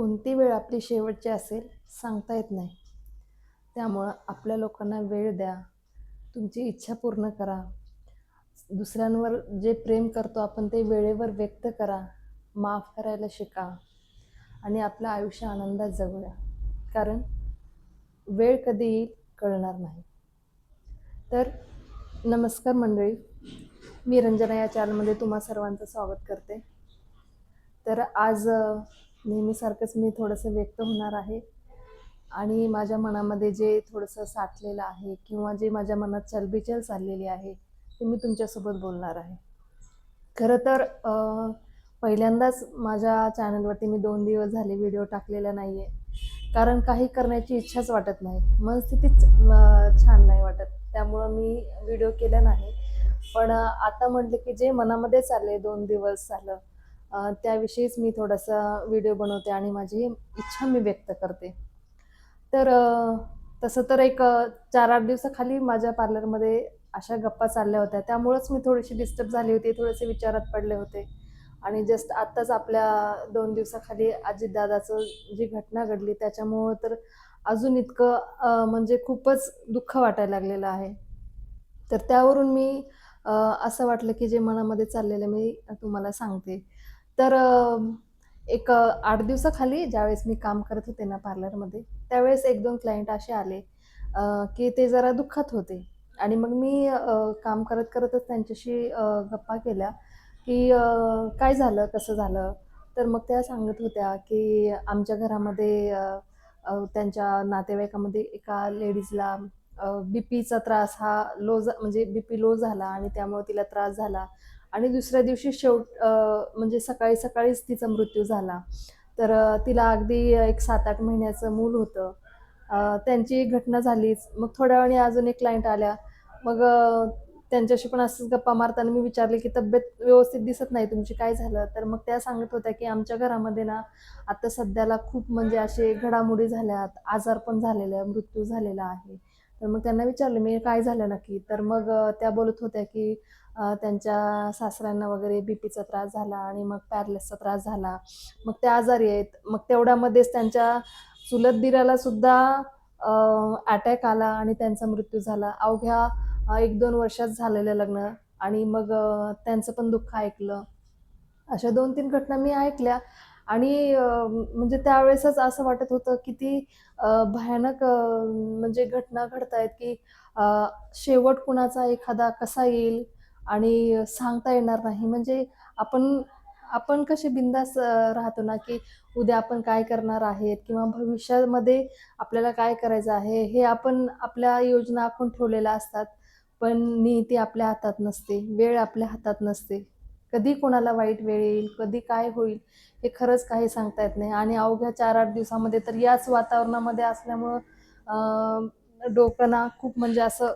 कोणती वेळ आपली शेवटची असेल सांगता येत नाही. त्यामुळं आपल्या लोकांना वेळ द्या. तुमची इच्छा पूर्ण करा. दुसऱ्यांवर जे प्रेम करतो आपण ते वेळेवर व्यक्त करा. माफ करायला शिका. आणि आपलं आयुष्य आनंदात जगूया. कारण वेळ कधी येईल कळणार नाही. तर नमस्कार मंडळी. मी रंजना या चॅनलमध्ये तुम्हा सर्वांचं स्वागत करते. तर आज नेहमीसारखंच मी थोडंसं व्यक्त होणार आहे. आणि माझ्या मनामध्ये जे थोडंसं साठलेलं आहे किंवा जे माझ्या मनात चलबिचल चाललेली आहे ते मी तुमच्यासोबत बोलणार आहे. खरं तर पहिल्यांदाच माझ्या चॅनलवरती मी दोन दिवस झाले व्हिडिओ टाकलेला नाही आहे कारण काही करण्याची इच्छाच वाटत नाही. मनस्थितीच छान नाही वाटत. त्यामुळं मी व्हिडिओ केला नाही. पण आता म्हटलं की जे मनामध्ये चालले दोन दिवस झालं त्याविषयीच मी थोडासा व्हिडिओ बनवते आणि माझी इच्छा मी व्यक्त करते. तर तसं तर एक चार आठ दिवसाखाली माझ्या पार्लरमध्ये अशा गप्पा चालल्या होत्या. त्यामुळंच मी थोडीशी डिस्टर्ब झाली होती थोडेसे विचारात पडले होते. आणि जस्ट आत्ताच आपल्या दोन दिवसाखाली अजितदादाचं जी घटना घडली त्याच्यामुळं तर अजून इतकं म्हणजे खूपच दुःख वाटायला लागलेलं आहे. तर त्यावरून मी असं वाटलं की जे मनामध्ये चाललेलं मी तुम्हाला सांगते. तर एक आठ दिवसाखाली ज्यावेळेस मी काम करत होते ना पार्लरमध्ये त्यावेळेस एक दोन क्लायंट असे आले की ते जरा दुःखात होते. आणि मग मी काम करत करतच त्यांच्याशी गप्पा केल्या की काय झालं कसं झालं? तर मग त्या सांगत होत्या की आमच्या घरामध्ये त्यांच्या नातेवाईकामध्ये एका लेडीजला बी पीचा त्रास हा लो झा म्हणजे बी पी लो झाला आणि त्यामुळे तिला त्रास झाला. आणि दुसऱ्या दिवशी शेवट म्हणजे सकाळी सकाळीच तिचा मृत्यू झाला. तर तिला अगदी एक सात आठ महिन्याचं मूल होतं. त्यांची एक घटना झालीच. मग थोड्या वेळाने अजून एक क्लायंट आल्या. मग त्यांच्याशी पण असंच गप्पा मारताना मी विचारले की तब्येत व्यवस्थित दिसत नाही तुमची काय झालं? तर मग त्या सांगत होत्या की आमच्या घरामध्ये ना आता सध्याला खूप म्हणजे असे घडामोडी झाल्यात आजार पण झालेले आहे, मृत्यू झालेला आहे. तर मग त्यांना विचारलं मी काय झालं नक्की? तर मग त्या बोलत होत्या की त्यांच्या सासऱ्यांना वगैरे बी पीचा त्रास झाला आणि मग पॅरलेसचा त्रास झाला. मग ते आजारी आहेत. मग तेवढ्यामध्येच त्यांच्या चुलत दिराला सुद्धा अटॅक आला आणि त्यांचा मृत्यू झाला. अवघ्या एक दोन वर्षात झालेलं लग्न आणि मग त्यांचं पण दुःख ऐकलं. अशा दोन तीन घटना मी ऐकल्या. आणि म्हणजे त्यावेळेसच असं वाटत होतं किती ती भयानक म्हणजे घटना घडतायत की शेवट कुणाचा एखादा कसा येईल आणि सांगता येणार नाही. म्हणजे आपण आपण कसे बिंदास राहतो ना की उद्या आपण काय करणार आहेत किंवा भविष्यामध्ये आपल्याला काय करायचं आहे हे आपण आपल्या योजना आखून ठेवलेल्या असतात. पण नियती आपल्या हातात नसते. वेळ आपल्या हातात नसते. कधी कोणाला वाईट वेळ येईल कधी काय होईल हे खरंच काही सांगता येत नाही. आणि अवघ्या चार आठ दिवसामध्ये तर याच वातावरणामध्ये असल्यामुळं डोकं ना खूप म्हणजे असं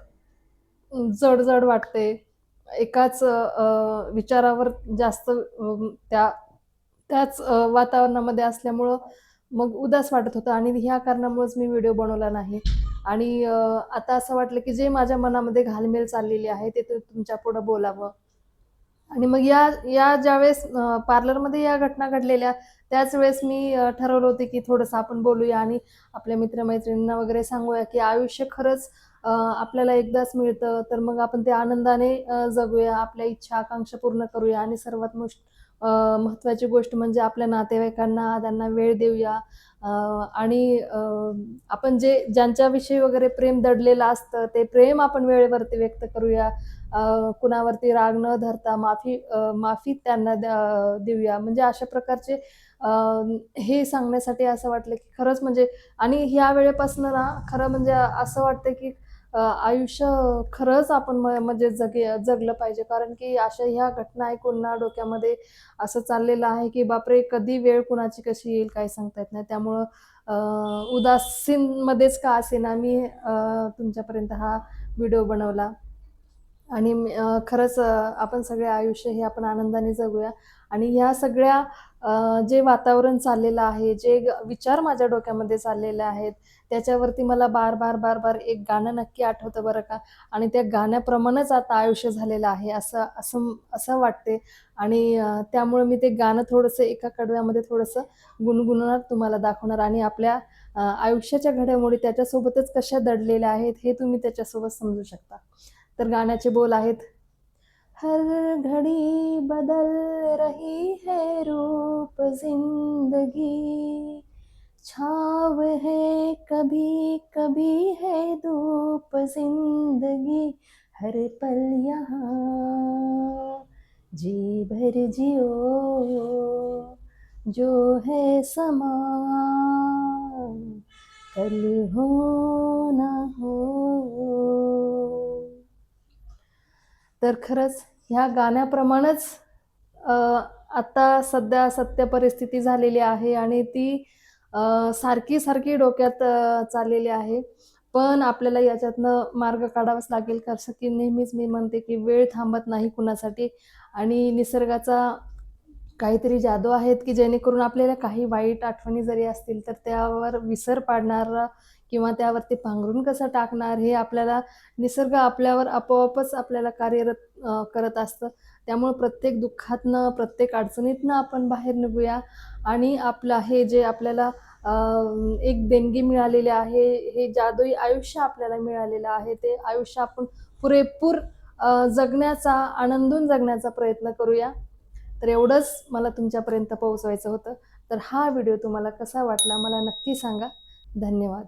जड जड वाटते एकाच विचारावर जास्त त्या त्याच वातावरणामध्ये असल्यामुळं मग उदास वाटत होतं. आणि ह्या कारणामुळेच मी व्हिडिओ बनवला नाही. आणि आता असं वाटलं की जे माझ्या मनामध्ये घालमेल चाललेली आहे ते तुमच्या पुढं बोलावं. आणि मग या या ज्यावेळेस पार्लरमध्ये या घटना घडलेल्या त्याच वेळेस मी ठरवलं होते की थोडंसं आपण बोलूया आणि आपल्या मित्रमैत्रिणींना वगैरे सांगूया की आयुष्य खरंच आपल्याला एकदाच मिळतं. तर मग आपण ते आनंदाने जगूया आपल्या इच्छा आकांक्षा पूर्ण करूया आणि सर्वात मोठ महत्त्वाची गोष्ट म्हणजे आपल्या नातेवाईकांना त्यांना वेळ देऊया. आणि आपण जे ज्यांच्याविषयी वगैरे प्रेम दडलेलं असतं ते प्रेम आपण वेळेवरती व्यक्त करूया. कुणावरती राग न धरता माफी माफी त्यांना देऊया. म्हणजे अशा प्रकारचे हे सांगण्यासाठी असं वाटलं की खरंच म्हणजे आणि ह्या वेळेपासून ना खरं म्हणजे असं वाटतं की आयुष्य खरंच आपण म- म्हणजे जगे जगलं पाहिजे. कारण की अशा ह्या घटना ऐकून ना डोक्यामध्ये असं चाललेलं आहे की बापरे कधी वेळ कुणाची कशी येईल काय सांगता येत नाही. त्यामुळं उदासीनमध्येच का असेना मी तुमच्यापर्यंत हा व्हिडिओ बनवला. आणि खरंच आपण सगळे आयुष्य हे आपण आनंदाने जगूया. आणि ह्या सगळ्या जे वातावरण चाललेलं आहे जे विचार माझ्या डोक्यामध्ये चाललेले आहेत त्याच्यावरती मला बार बार बार बार एक गाणं नक्की आठवतं बरं का? आणि त्या गाण्याप्रमाणेच आता आयुष्य झालेलं आहे असं असं असं वाटते. आणि त्यामुळे मी ते गाणं थोडंसं एका कडव्यामध्ये थोडंसं गुणगुणणार तुम्हाला दाखवणार. आणि आपल्या आयुष्याच्या घडामोडी त्याच्यासोबतच कशा दडलेल्या आहेत हे तुम्ही त्याच्यासोबत समजू शकता. तर गाण्याचे बोल आहेत. हर घड़ी बदल रही है रूप जिंदगी. छाव है कभी कभी है धूप जिंदगी. हर पल यहाँ जी भर जियो जो है समा कल हो ना हो तर खरंच ह्या गाण्याप्रमाणेच आत्ता आता सध्या सत्य परिस्थिती झालेली आहे आणि ती सारखी सारखी डोक्यात चाललेली आहे. पण आपल्याला याच्यातनं मार्ग काढावाच लागेल कसं की नेहमीच मी म्हणते की वेळ थांबत नाही कुणासाठी. आणि निसर्गाचा काहीतरी जादू आहेत की जेणेकरून आपल्याला काही वाईट आठवणी जरी असतील तर त्यावर विसर पाडणारा किंवा त्यावरती पांघरून कसं टाकणार हे आपल्याला निसर्ग आपल्यावर आपोआपच आपल्याला कार्यरत करत असतं. त्यामुळं प्रत्येक दुःखातनं प्रत्येक अडचणीतनं आपण बाहेर निघूया. आणि आपलं हे जे आपल्याला एक देणगी मिळालेली आहे हे जादुई आयुष्य आपल्याला मिळालेलं आहे ते आयुष्य आपण पुरेपूर जगण्याचा आनंदून जगण्याचा प्रयत्न करूया. तर एवढंच मला तुमच्यापर्यंत पोहोचवायचं होतं. तर हा व्हिडिओ तुम्हाला कसा वाटला मला नक्की सांगा. धन्यवाद.